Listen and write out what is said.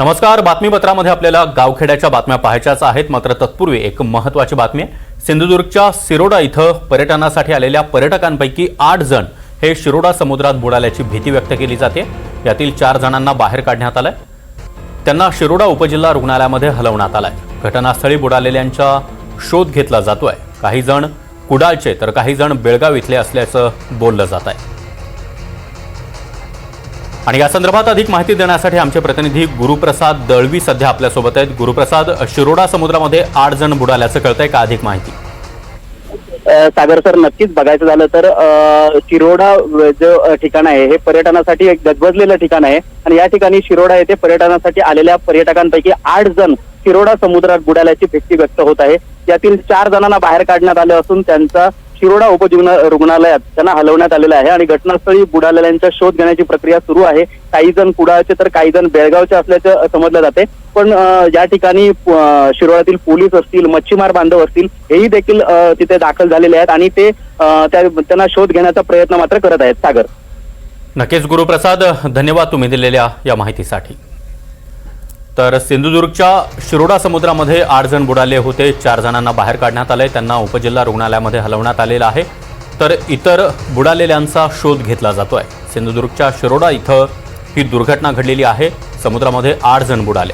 नमस्कार बातमीपत्रामध्ये आपल्याला गावखेड्याच्या बातम्या पाहायच्याच आहेत. मात्र तत्पूर्वी एक महत्त्वाची बातमी आहे. सिंधुदुर्गच्या सिरोडा इथं पर्यटनासाठी आलेल्या पर्यटकांपैकी आठ जण हे शिरोडा समुद्रात बुडाल्याची भीती व्यक्त केली जाते. यातील चार जणांना बाहेर काढण्यात आलंय. त्यांना शिरोडा उपजिल्हा रुग्णालयामध्ये हलवण्यात आलंय. घटनास्थळी बुडालेल्यांचा शोध घेतला जातोय. काही जण कुडाळचे तर काही जण बेळगाव इथले असल्याचं बोललं जात आहे आणि या संदर्भात अधिक माहिती देण्यासाठी आमचे प्रतिनिधी गुरुप्रसाद दळवी सध्या आपल्यासोबत आहेत. गुरुप्रसाद शिरोडा समुद्रामध्ये आठ जण बुडाल्याचं कळतंय. का अधिक माहिती? सागर सर नक्कीच बघायचं झालं तर शिरोडा जे ठिकाण आहे हे पर्यटनासाठी एक गजबजलेलं ठिकाण आहे. आणि या ठिकाणी शिरोडा येथे पर्यटनासाठी आलेल्या पर्यटकांपैकी आठ जण शिरोडा समुद्रात बुडाल्याची भीती व्यक्त होत आहे. यातील चार जणांना बाहेर काढण्यात आले असून त्यांचा शिरोडा उपजीवन रुग्णालयात त्यांना हलवण्यात आलेलं आहे आणि घटनास्थळी बुडालेल्यांचा शोध घेण्याची प्रक्रिया सुरू आहे. काही जण कुडाळचे तर काही जण बेळगावचे असल्याचं समजलं जाते. पण या ठिकाणी शिरोळातील शिरोळ्यातील पोलीस असतील मच्छीमार बांधव असतील हेही देखील तिथे दाखल झालेले आहेत आणि ते त्या त्यांना शोध घेण्याचा प्रयत्न मात्र करत आहेत. सागर. नक्कीच गुरुप्रसाद धन्यवाद तुम्ही दिलेल्या या माहितीसाठी. तर सिंधुदुर्गच्या शिरोडा समुद्रामध्ये आठ जण बुडाले होते. चार जणांना बाहेर काढण्यात आले त्यांना उपजिल्हा रुग्णालयामध्ये हलवण्यात आलेलं आहे. तर इतर बुडालेल्यांचा शोध घेतला जातोय. सिंधुदुर्गच्या शिरोडा इथं ही दुर्घटना घडलेली आहे. समुद्रामध्ये आठ जण बुडाले.